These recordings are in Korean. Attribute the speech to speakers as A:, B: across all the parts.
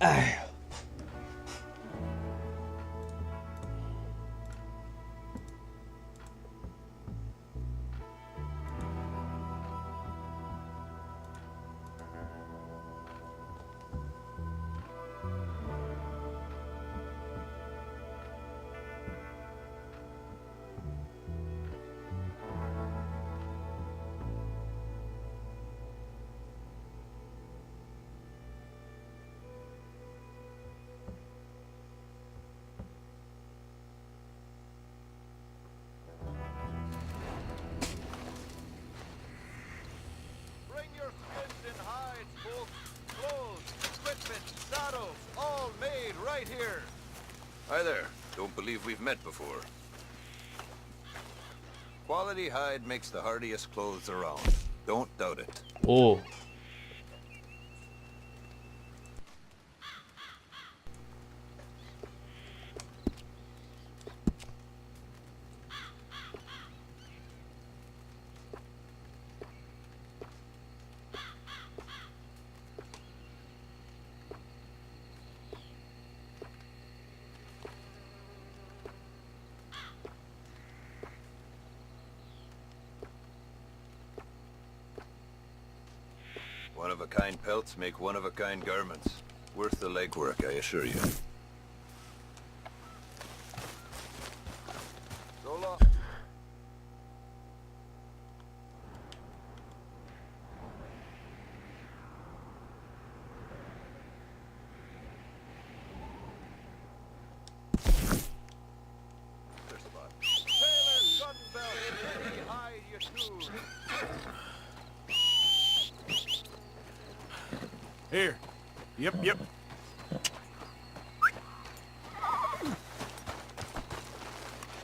A: 아휴.
B: Equipment, all made right here.
C: Hi there. Don't believe we've met before. Quality hide makes the hardiest clothes around. Don't doubt it.
A: 오.
C: One-of-a-kind pelts make one-of-a-kind garments. Worth the legwork, I assure you.
B: So long.
C: There's the bot.
B: Sailor gun belt, ready, hide your tools.
D: Here. Yep, yep.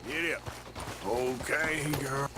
D: Get up. Okay, girl.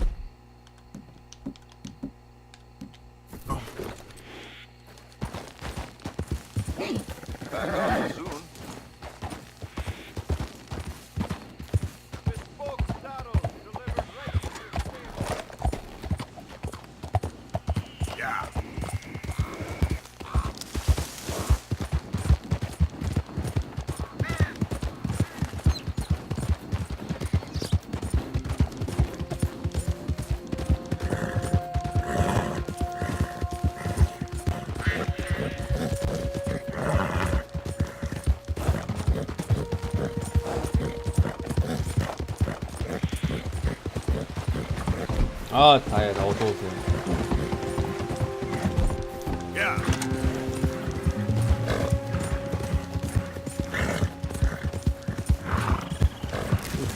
A: 아, 다행이다. 어서 오세요.
D: Yeah.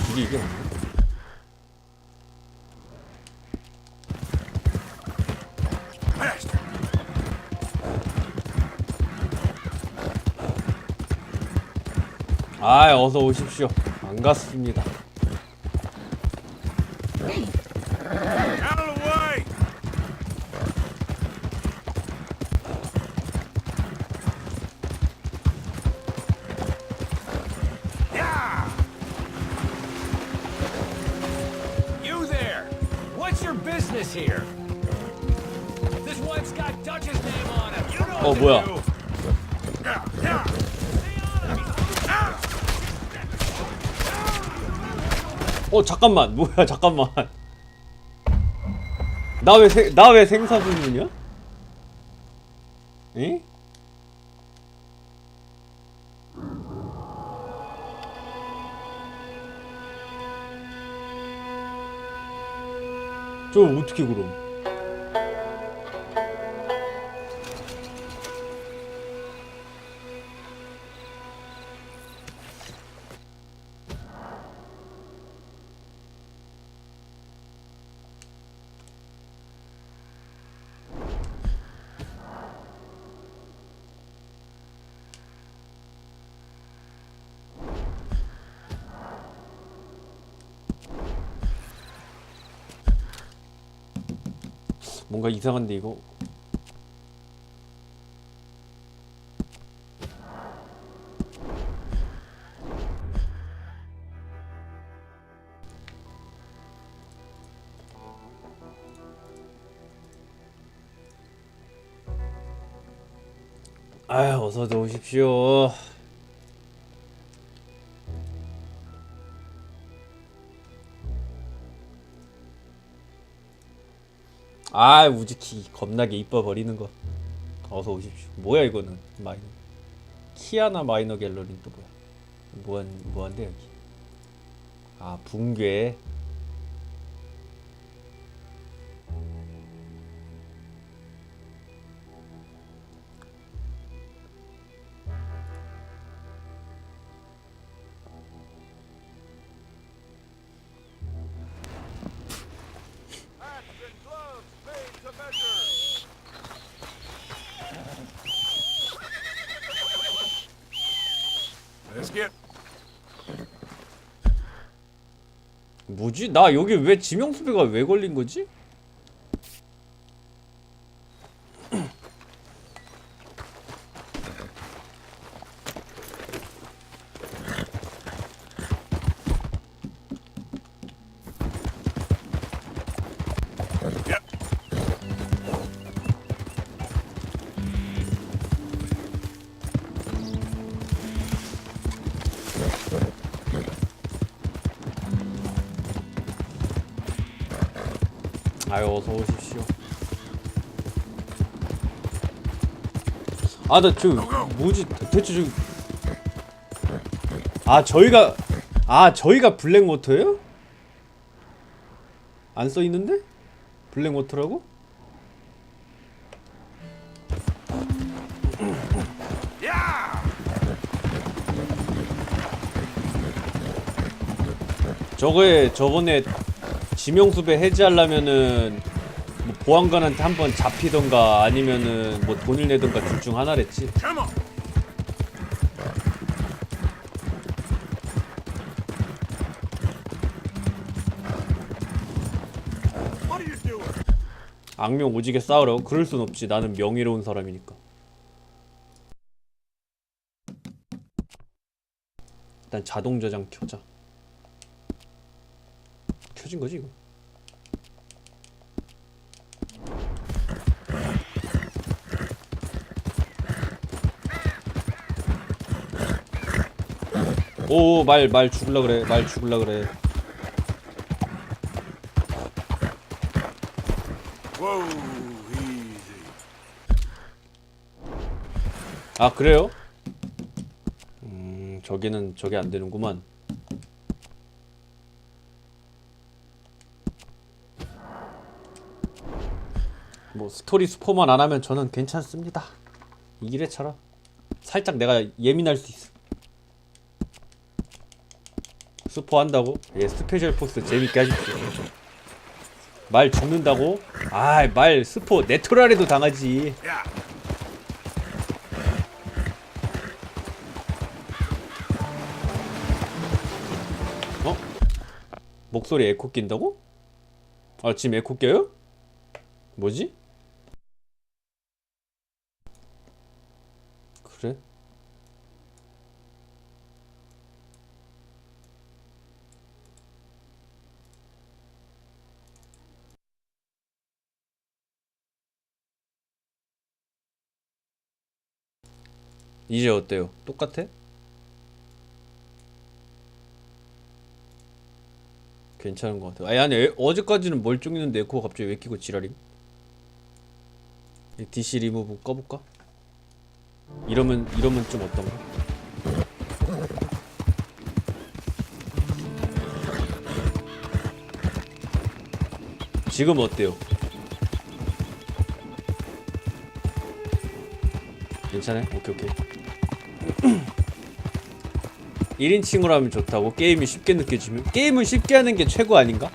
A: 길이 이게. 아, 어서 오십시오. 반갑습니다. 어, 뭐야? 어, 잠깐만. 뭐야, 잠깐만. 나 왜 생, 나 왜 생사 불문이야? 에? 저 어떻게 그럼? 뭔가 이상한데 이거. 아유 어서도 오십시오 아 우즈키 겁나게 이뻐 버리는 거. 어서 오십시오. 뭐야 이거는? 마이너. 키아나 마이너 갤러리는 또 뭐야? 뭐한 뭐한데 여기? 아 붕괴 뭐지 나 여기 왜 지명수배가 왜 걸린 거지? 아유 어서 오십시오. 아나저 뭐지 대체 저아 저희가 아 저희가 블랙워터예요? 안 써 있는데? 블랙워터라고? 저거에 저번에 지명수배 해지하려면은 뭐 보안관한테 한 번 잡히던가 아니면은 뭐 돈을 내던가 둘 중 하나랬지. 악명 오지게 싸우라고? 그럴 순 없지. 나는 명예로운 사람이니까. 일단 자동 저장 켜자. 켜진 거지 이거? 오말 말 죽을라 그래 말 죽을라 그래. 아 그래요? 음 저기는 저게 안 되는구만. 뭐 스토리 스포만 안 하면 저는 괜찮습니다. 이 길에처럼 살짝 내가 예민할 수 있어. 스포 한다고? 예 스페셜 포스 재밌게 하십시오. 말 죽는다고? 아 말 스포 네토랄에도 당하지. 어? 목소리 에코 낀다고? 아 지금 에코 껴요? 뭐지? 그래? 이제 어때요? 똑같아? 괜찮은 것 같아. 아니 아니 에- 어제까지는 멀쩡했는데 에코가 갑자기 왜 끼고 지랄임? 이 DC 리무브 꺼볼까? 이러면 이러면 좀 어떤가? 지금 어때요? 괜찮아요? 오케이 오케이 1인칭으로 하면 좋다고 게임이 쉽게 느껴지면 게임은 쉽게 하는 게 최고 아닌가?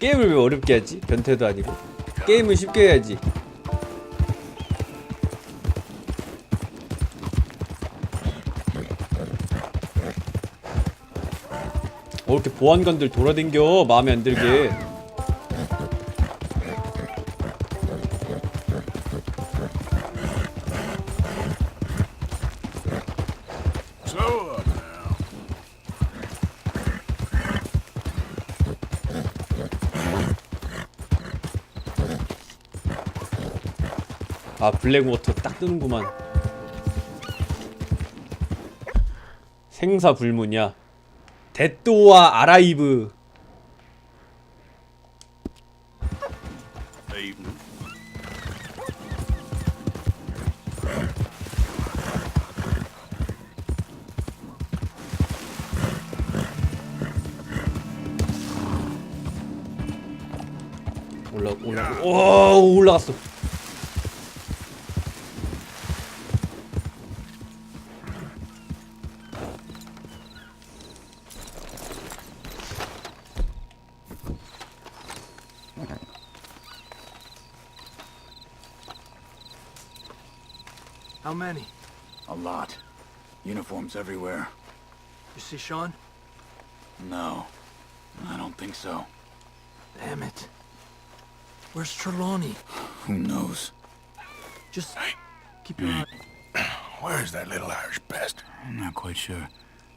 A: 게임을 왜 어렵게 하지? 변태도 아니고 게임은 쉽게 해야지 어 이렇게 보안관들 돌아댕겨 마음에 안 들게 블랙워터 딱 뜨는구만. 생사 불문이야. 데또와 아라이브.
E: See Sean?
D: No, I don't think so.
E: Damn it. Where's Trelawney?
D: Who knows?
E: Just keep your hmm. eye.
D: Where's that little Irish bastard?
F: I'm not quite sure.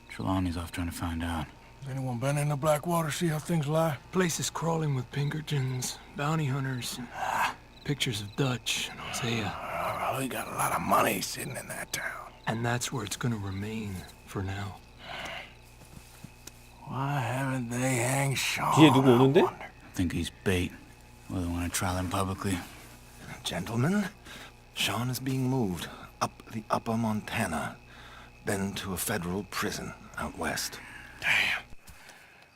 F: Trelawney's off trying to find out.
D: Has anyone been in the Blackwater, see how things lie?
E: Place is crawling with Pinkertons, bounty hunters, and ah. pictures of Dutch and Hosea.
D: Oh, he got a lot of money sitting in that town.
E: And that's where it's gonna remain for now.
D: Why haven't they hanged Sean?
A: 뒤에 누구 오는데?
D: I wonder.
F: I think he's bait. Well, they want to trial him publicly.
B: Gentlemen, Sean is being moved up the upper Montana, then to a federal prison out west.
D: Damn.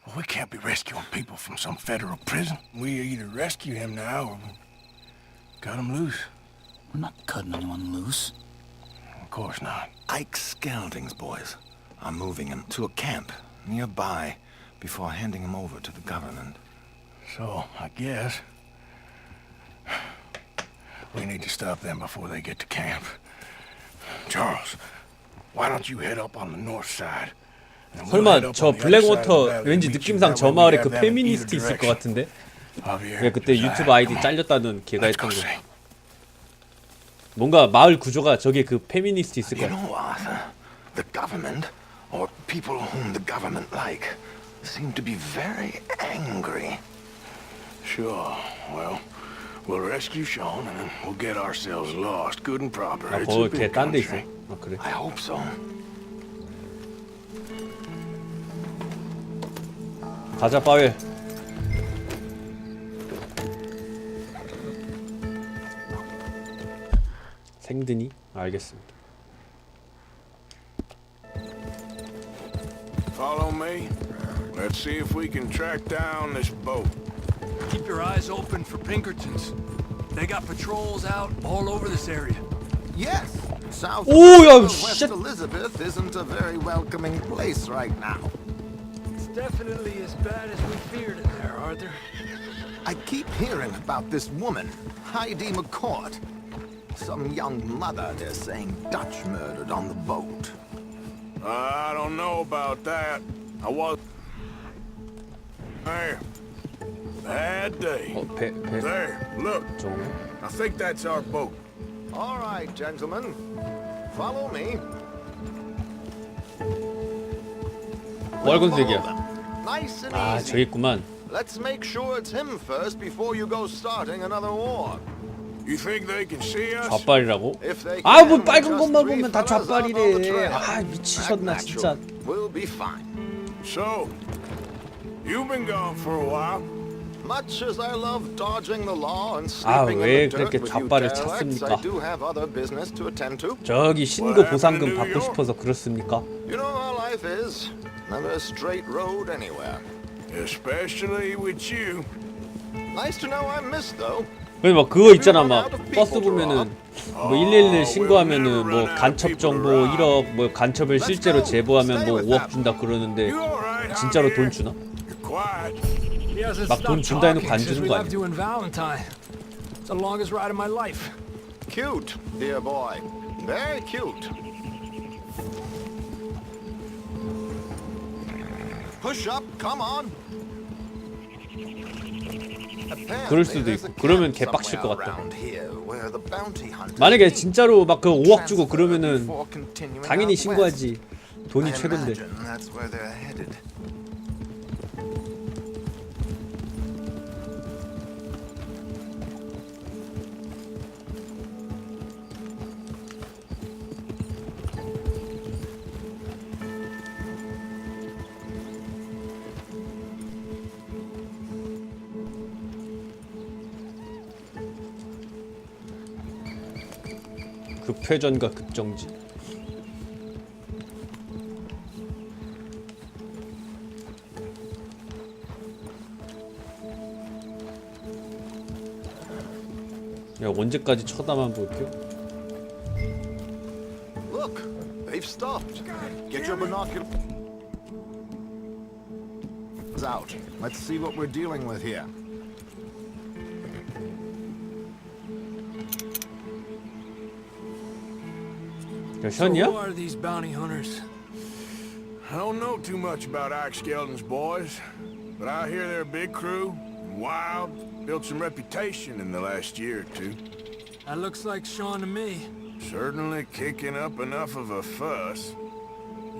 D: Well, we can't be rescuing people from some federal prison. We either rescue him now or we cut him loose.
F: We're not cutting anyone loose.
D: Of course not.
B: Ike Skelding's boys are moving him to a camp nearby before handing him over to the government.
D: So, I guess... We need to stop them before they get to camp. Charles, why don't you head up on the north side? and we'll head
A: 설마 저 블랙워터 왠지. 느낌상 저 마을에 그 페미니스트 있을 것. 같은데? 왜 그때 유튜브 아이디. 잘렸다는 걔가 했던 거. 뭔가 마을 구조가 저게 그 페미니스트 있을 것 같아.
B: know, Arthur, the government, or people whom the government like, seem to be very angry.
D: Sure. Well, we'll rescue Sean and then we'll get ourselves lost, good and proper.
A: 아
D: It's a
A: 거기
D: big
A: 걔딴데 있어.
D: country.
A: 아 그래.
B: I hope so.
A: 가자 파웰. 생드니? 알겠습니다.
D: Me. Let's see if we can track down this boat.
E: Keep your eyes open for Pinkertons. They got patrols out all over this area.
B: Yes, south
A: Oh,
B: West
A: shit.
B: Elizabeth isn't a very welcoming place right now.
E: It's definitely as bad as we feared in there, Arthur.
B: I keep hearing about this woman, Heidi McCourt. Some young mother, they're saying Dutch murdered on the boat.
D: I don't know about that. I was there. Bad day.
A: 어, 배, 배,
D: There, look.
A: 저거.
D: I think that's our boat.
B: All right, gentlemen, follow me. them. Nice and
A: 아,
B: easy.
A: 저기 있구만.
B: Let's make sure it's him first before you go starting another war.
D: You think they can see us?
A: 좌빨이라고?
B: If they
A: 아, 뭐
B: can,
A: 빨간
B: just
A: 것만
B: three
A: 보면 다
B: fellas out on the
A: 좌빨이래.
B: trail.
A: 아, 미치셨나,
B: Act
A: 진짜.
B: natural. We'll be fine.
D: So, you've been gone for a while.
B: Much as I love dodging the law and
A: 아,
B: sleeping
A: 왜
B: in the dirt
A: 그렇게
B: with you
A: 좌빨을
B: derelicts,
A: 찾습니까?
B: I do have other business to attend to.
A: 저기 신고 보상금 받고 싶어서 그렇습니까?
B: You know how life is. Never a straight road anywhere.
D: Especially with you.
B: Nice to know I'm missed though.
A: 근데 막 그거 있잖아 막 버스 보면은 뭐 111 신고하면은 뭐 간첩 정보 1억 뭐 간첩을 실제로 제보하면 뭐 5억 준다 그러는데? 진짜로? 돈 주나? 막 돈 준다 해놓고 안 주는 거 아니야?
E: you in Valentine. It's the longest ride of my life.
B: Cute, dear boy. Very cute. Push up, come on.
A: 그럴 수도 있고 그러면 개빡칠 것 같다.
B: 만약에
A: 진짜로 막 그 5억 주고 그러면은 당연히 신고하지. 돈이 최고인데 회전과 급정지. 야 언제까지 쳐다만 볼게요?
B: Look, they've stopped. Get your binoculars out. Let's see what we're dealing with here.
E: So who are these bounty hunters?
D: I don't know too much about Ike Skeldon's boys, but I hear they're a big crew, wild, built some reputation in the last year or two.
E: That looks like Sean to me.
D: Certainly kicking up enough of a fuss.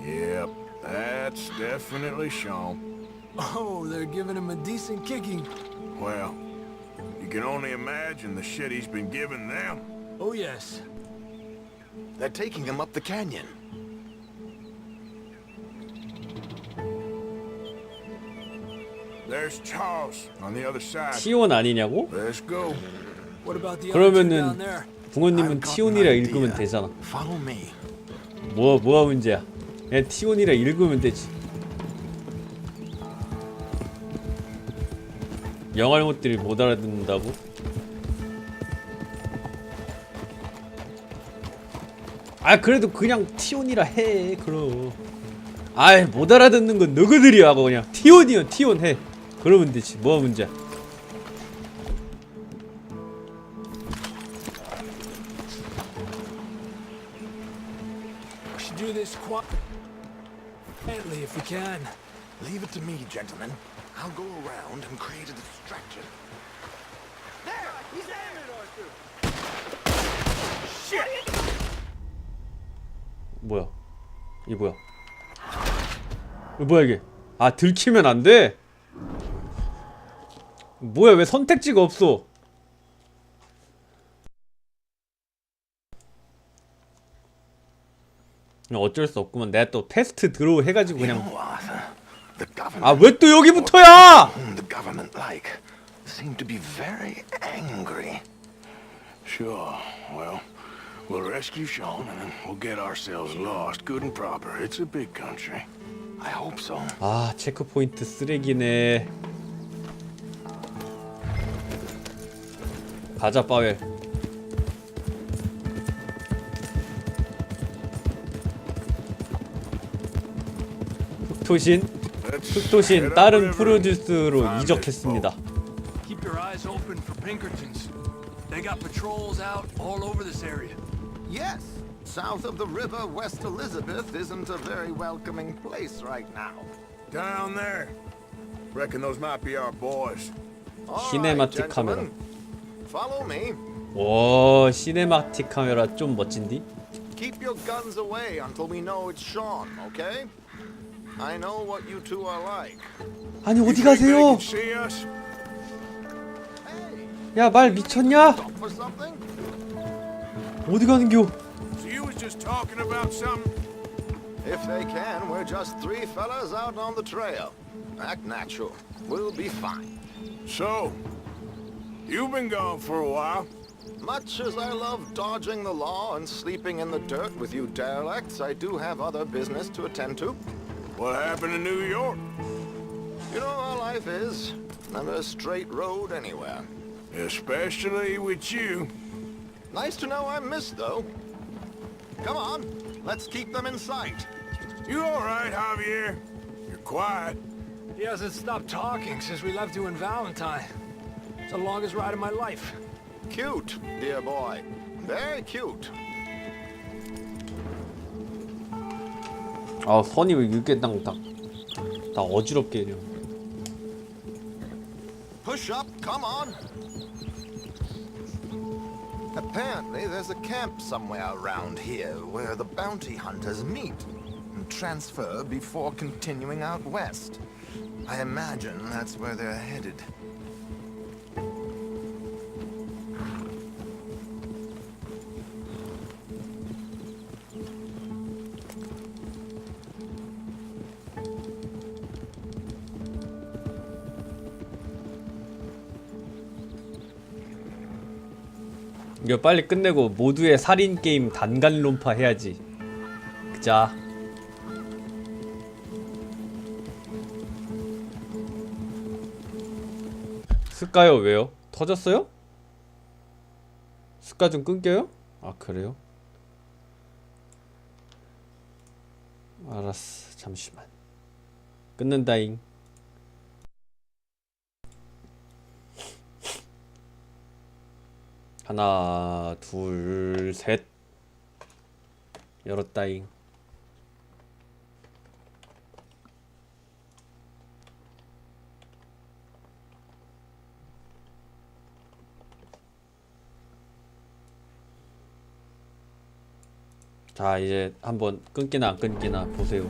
D: Yep, that's definitely Sean.
E: Oh, they're giving him a decent kicking.
D: Well, you can only imagine the shit he's been giving them.
E: Oh yes,
B: They're taking him up the canyon.
D: There's Charles on the other side.
A: 티온 아니냐고?
D: Let's go.
E: What about the other two
A: 그러면은
E: down there?
B: I've got an
A: 티온이라. 읽으면 되잖아.
B: Follow me.
A: 뭐 뭐가 문제야? 그냥 티온이라 읽으면 되지. 영알못들이 못 알아듣는다고? 아 그래도 그냥 티온이라 해 그럼. 아이 못 알아듣는 건 너희들이 하고 그냥 티온이요 티온 해. 그러면 되지. 뭐가 문제야?
E: We should do this quietly if we can.
B: Leave it to me, gentlemen. I'll go around and create a distraction.
A: 뭐야? 이게 뭐야? 이거 뭐야 이게? 아 들키면 안 돼? 뭐야 왜 선택지가 없어? 어쩔 수 없구만 내가 또 패스트 드로우 해가지고 그냥 아 왜 또 여기부터야?
D: Well, rescue Sean and then we'll get ourselves lost good and proper. It's a big country.
B: I hope so.
A: 아 체크포인트 쓰레기네 가자 빠웰 흑토신 흑토신 다른 프로듀스로 이적했습니다
E: Keep your eyes open for Pinkertons. They got patrols out all over this area.
B: Yes, south of the river, West Elizabeth isn't a very welcoming place right now.
D: Down there. Reckon those might be our boys.
A: Camera.
B: gentlemen, Follow me.
A: 오 시네마틱 카메라 좀 멋진디?
B: Keep your guns away until we know it's Sean, okay? I know what you two are like.
A: 아니 어디 가세요? 야 말 미쳤냐?
B: stop for something?
A: 어디 가는겨?
D: So you was just talking about something?
B: If they can, we're just three fellas out on the trail. Act natural. We'll be fine.
D: So, you've been gone for a while.
B: Much as I love dodging the law and sleeping in the dirt with you derelicts, I do have other business to attend to.
D: What happened in New York?
B: You know how life is. Never a straight road anywhere.
D: Especially with you.
B: Nice to know I'm missed, though. Come on, let's keep them in sight.
D: You all right, Javier? You're quiet.
E: He hasn't stopped talking since we left you in Valentine. It's the longest ride of my life.
B: Cute, dear boy. Very cute.
A: 아 선이 왜 이렇게 딱딱 다 어지럽게 그냥
B: Push up, come on. Apparently, there's a camp somewhere around here where the bounty hunters meet and transfer before continuing out west. I imagine that's where they're headed.
A: 이거 빨리 끝내고 모두의 살인 게임 단간 론파 해야지. 그자. 스까요 왜요? 터졌어요? 스까 좀 끊겨요? 아 그래요? 알았어 잠시만 끊는다잉 하나 둘 셋 열었다잉 자 이제 한번 끊기나 안 끊기나 보세요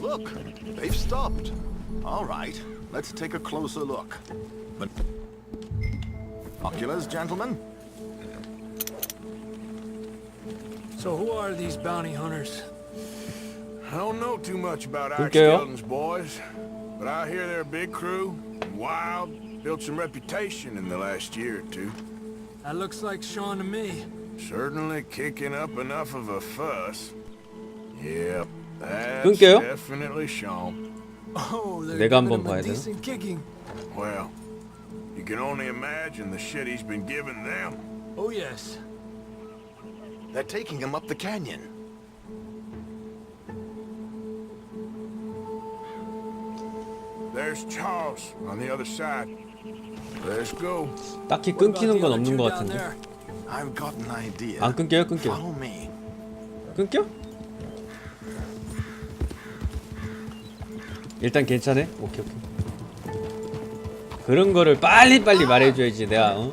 B: Look, they've stopped. All right, Let's take a closer look. But Oculars, gentlemen?
E: So who are these bounty hunters?
D: I don't know too much about
A: Good our
D: skeletons, boys. But I hear they're a big crew, wild, built some reputation in the last year or two.
E: That looks like Sean to me.
D: Certainly kicking up enough of a fuss. Yep, that's definitely Sean.
E: Oh, they're
A: 내가
E: giving
A: 한번
E: him a
A: 봐야 되나?
E: decent kicking.
D: Well, you can only imagine the shit he's been giving them.
E: Oh yes.
B: They're taking him up the canyon.
D: There's Charles on the other side. Let's go.
A: 딱히
E: What about
A: 끊기는
E: the
A: 건
E: other
A: 없는
E: two
A: 것
E: down
A: 같은데
E: there?
B: I've got an idea.
A: 안 끊겨요 끊겨
B: Follow me.
A: 끊겨? 일단 괜찮아? 오케이 오케이. 그런 거를 빨리빨리 말해줘야지 내가 어?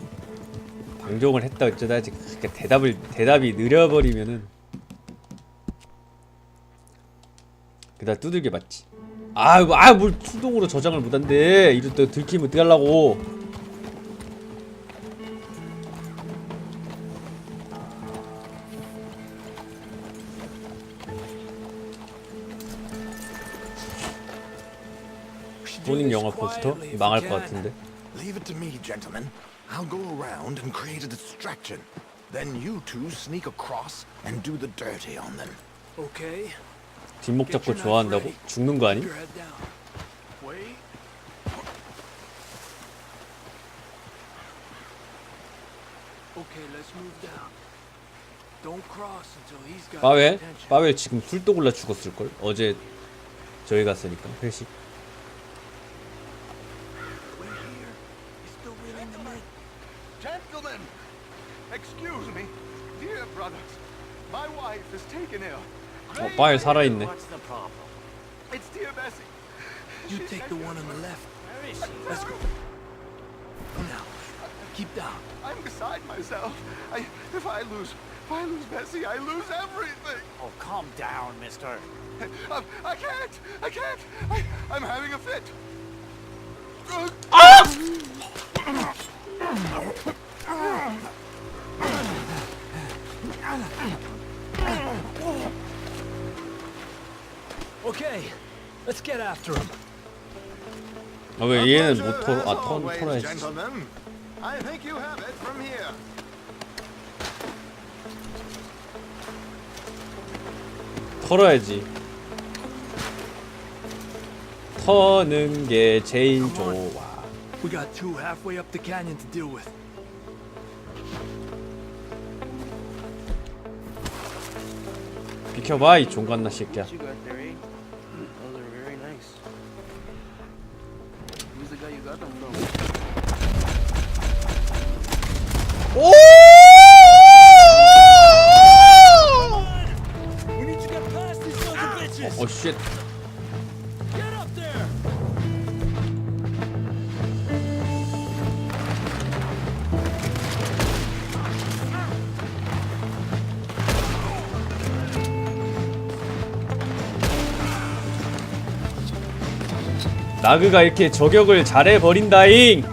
A: 방종을 했다 어쩌다 하지. 그렇게 대답을 대답이 느려버리면은 그다 두들겨 맞지. 아이고 아뭘 수동으로 저장을 못한대. 이럴 때 들키면 어떡하려고 본인 영화 포스터 망할 것. 같은데
B: Leave it to me, gentlemen. I'll go around and create a distraction. Then you two sneak across and do the dirty on them.
E: Okay.
A: 뒷목 잡고 좋아한다고? 죽는 거 아니?
E: Your head down. Wait. Okay, let's move down. Don't cross until he's got your
A: 빠웰?
E: attention.
A: 빠웰 지금 술도 골라 죽었을걸? 어제 저희 갔으니까 회식 어 빠웰 살아있네
G: What's the problem? It's dear Bessie.
E: You
G: She's
E: take the
G: taken
E: one on
G: ill.
E: the left.
G: Where is she?
E: Let's go. Now, keep down.
G: I'm beside myself. I, if I lose, if I lose Bessie, I lose everything.
H: Oh, calm down, mister.
G: I, I can't. I can't. I, I'm having a fit.
E: Okay, let's get after him.
A: 아 왜 얘는
B: as
A: 아 턴, 털어야지
B: gentlemen. I think you have it from here.
A: 털어야지 터는 게 제일 좋아
E: We got two halfway up the canyon to deal with.
A: 비켜봐 이 종갓나 새끼야
H: you got there, eh?
E: Bitches.
A: 어쉣 나그가 이렇게 저격을 잘해 버린다잉